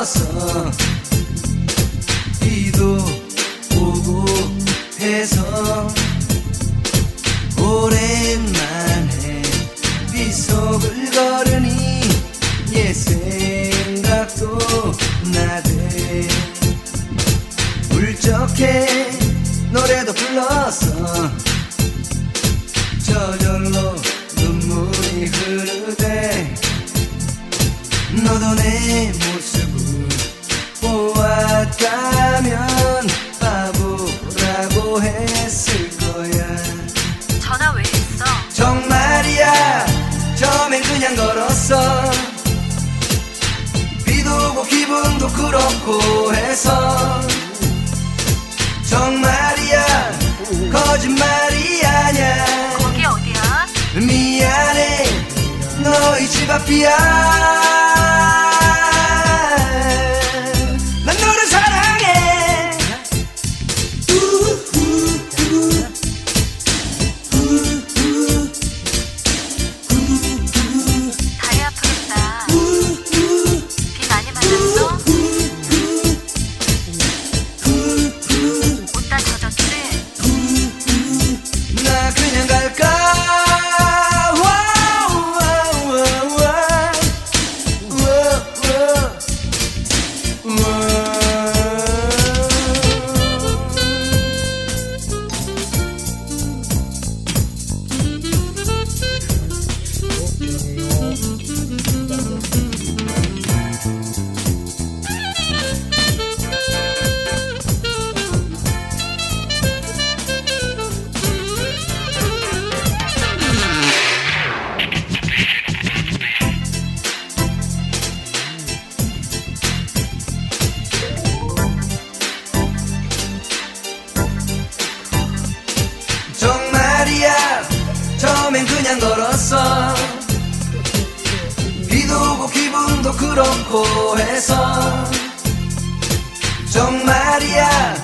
나서 비도 오고 해서 오랜만에 비속을 걸으니 옛 생각도 나대 울적해 노래도 불렀어. 저절로 눈물이 흐르대. 너도 내 보았다면 바보라고 했을 거야. 전화 왜 했어? 정말이야. 처음엔 그냥 걸었어. 비도 오고 기분도 그렇고 해서. 정말이야. 거짓말이 아냐 거기 어디야? 미안해. 너희 집 앞이야 해서 정말이야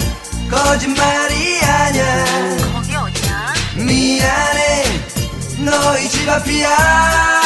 거짓말이 아냐 거기 어디야? 미안해 너희 집 앞이야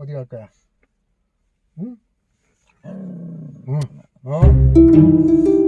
어디 갈 거야? 응? 응? 어?